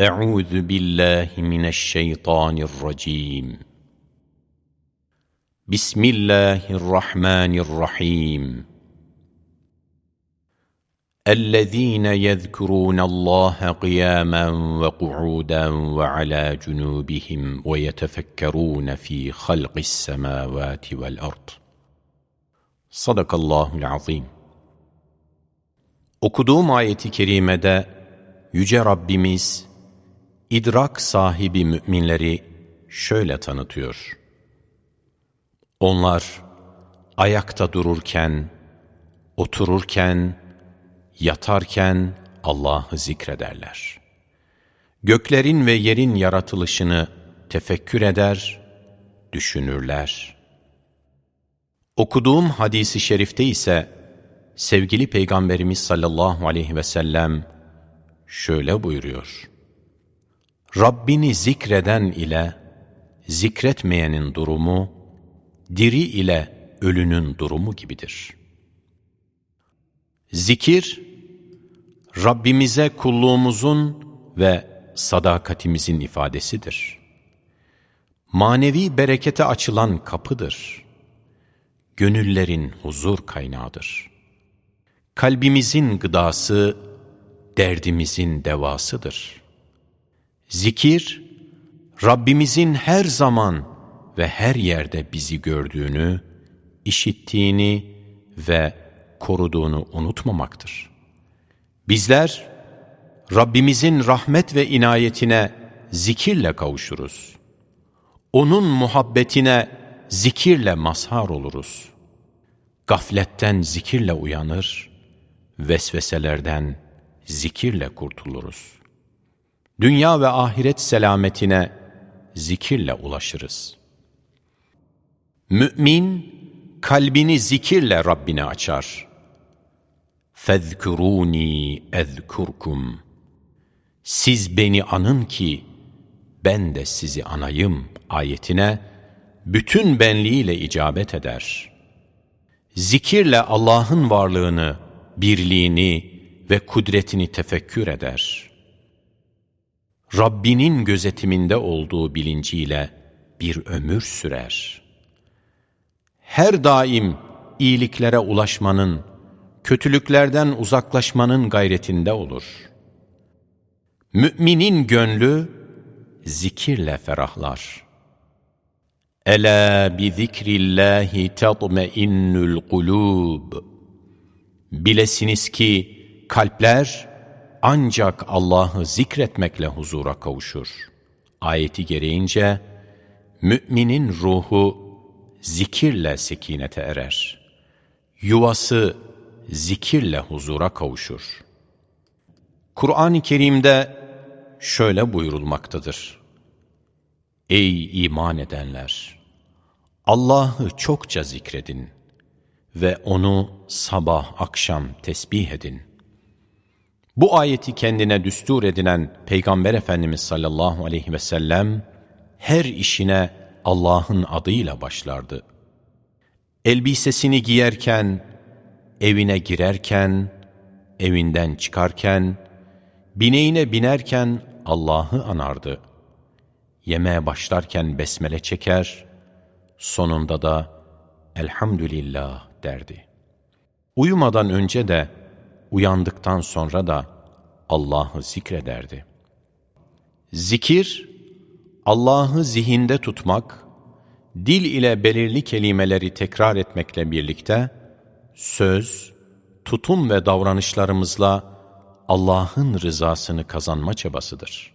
أعوذ بالله من الشيطان الرجيم. بسم الله الرحمن الرحيم. الذين يذكرون الله قياما وقعودا وعلى جنوبهم ويتفكرون في خلق السماوات والأرض. صدق الله العظيم. Okuduğum ayeti kerimede Yüce Rabbimiz idrak sahibi müminleri şöyle tanıtıyor. Onlar ayakta dururken, otururken, yatarken Allah'ı zikrederler. Göklerin ve yerin yaratılışını tefekkür eder, düşünürler. Okuduğum hadisi şerifte ise sevgili Peygamberimiz sallallahu aleyhi ve sellem şöyle buyuruyor. Rabbini zikreden ile zikretmeyenin durumu, diri ile ölünün durumu gibidir. Zikir, Rabbimize kulluğumuzun ve sadakatimizin ifadesidir. Manevi berekete açılan kapıdır. Gönüllerin huzur kaynağıdır. Kalbimizin gıdası, derdimizin devasıdır. Zikir, Rabbimizin her zaman ve her yerde bizi gördüğünü, işittiğini ve koruduğunu unutmamaktır. Bizler, Rabbimizin rahmet ve inayetine zikirle kavuşuruz. Onun muhabbetine zikirle mazhar oluruz. Gafletten zikirle uyanır, vesveselerden zikirle kurtuluruz Dünya ve ahiret selametine zikirle ulaşırız. Mümin, kalbini zikirle Rabbine açar. فَذْكُرُونِي اَذْكُرْكُمْ Siz beni anın ki, ben de sizi anayım ayetine, bütün benliğiyle icabet eder. Zikirle Allah'ın varlığını, birliğini ve kudretini tefekkür eder. Rabbinin gözetiminde olduğu bilinciyle bir ömür sürer. Her daim iyiliklere ulaşmanın, kötülüklerden uzaklaşmanın gayretinde olur. Müminin gönlü zikirle ferahlar. Ela bi zikrillahi tatmainnul kulub. Bilesiniz ki kalpler ancak Allah'ı zikretmekle huzura kavuşur. Ayeti gereğince müminin ruhu zikirle sekinete erer. Yuvası zikirle huzura kavuşur. Kur'an-ı Kerim'de şöyle buyurulmaktadır. Ey iman edenler! Allah'ı çokça zikredin ve O'nu sabah akşam tesbih edin. Bu ayeti kendine düstur edinen Peygamber Efendimiz sallallahu aleyhi ve sellem, her işine Allah'ın adıyla başlardı. Elbisesini giyerken, evine girerken, evinden çıkarken, bineğine binerken Allah'ı anardı. Yemeğe başlarken besmele çeker, sonunda da Elhamdülillah derdi. Uyumadan önce de, uyandıktan sonra da Allah'ı zikrederdi. Zikir, Allah'ı zihinde tutmak, dil ile belirli kelimeleri tekrar etmekle birlikte, söz, tutum ve davranışlarımızla Allah'ın rızasını kazanma çabasıdır.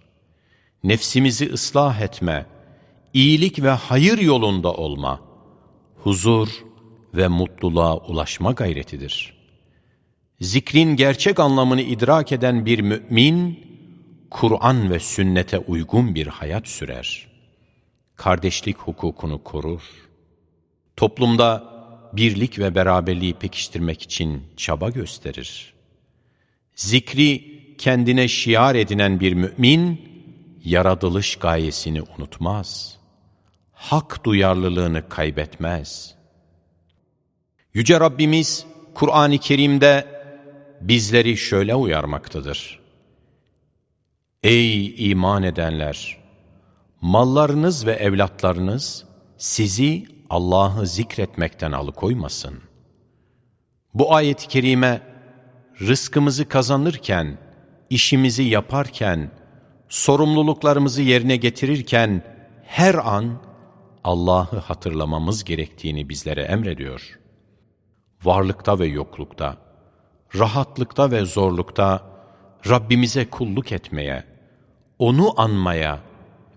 Nefsimizi ıslah etme, iyilik ve hayır yolunda olma, huzur ve mutluluğa ulaşma gayretidir. Zikrin gerçek anlamını idrak eden bir mümin, Kur'an ve sünnete uygun bir hayat sürer. Kardeşlik hukukunu korur. Toplumda birlik ve beraberliği pekiştirmek için çaba gösterir. Zikri kendine şiar edinen bir mümin, yaratılış gayesini unutmaz. Hak duyarlılığını kaybetmez. Yüce Rabbimiz Kur'an-ı Kerim'de bizleri şöyle uyarmaktadır. Ey iman edenler! Mallarınız ve evlatlarınız sizi Allah'ı zikretmekten alıkoymasın. Bu ayet-i kerime rızkımızı kazanırken, işimizi yaparken, sorumluluklarımızı yerine getirirken her an Allah'ı hatırlamamız gerektiğini bizlere emrediyor. Varlıkta ve yoklukta, rahatlıkta ve zorlukta Rabbimize kulluk etmeye, O'nu anmaya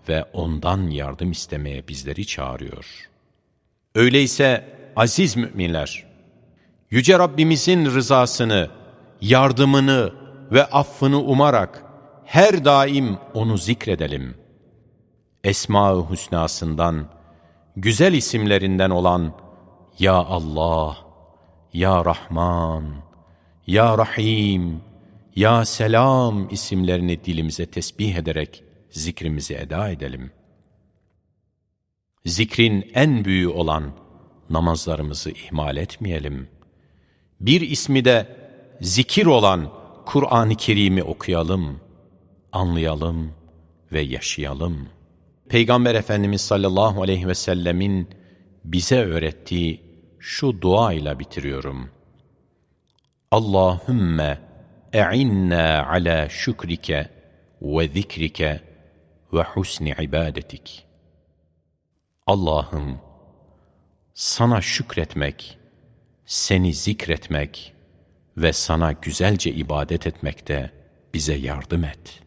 ve O'ndan yardım istemeye bizleri çağırıyor. Öyleyse aziz müminler, Yüce Rabbimizin rızasını, yardımını ve affını umarak her daim O'nu zikredelim. Esma-ı Hüsna'sından, güzel isimlerinden olan Ya Allah, Ya Rahman, Ya Rahim, Ya Selam isimlerini dilimize tesbih ederek zikrimizi eda edelim. Zikrin en büyüğü olan namazlarımızı ihmal etmeyelim. Bir ismi de zikir olan Kur'an-ı Kerim'i okuyalım, anlayalım ve yaşayalım. Peygamber Efendimiz sallallahu aleyhi ve sellemin bize öğrettiği şu dua ile bitiriyorum. Allahümme e'inna ala şükrike ve zikrike ve husni ibadetik. Allah'ım sana şükretmek, seni zikretmek ve sana güzelce ibadet etmekte bize yardım et.''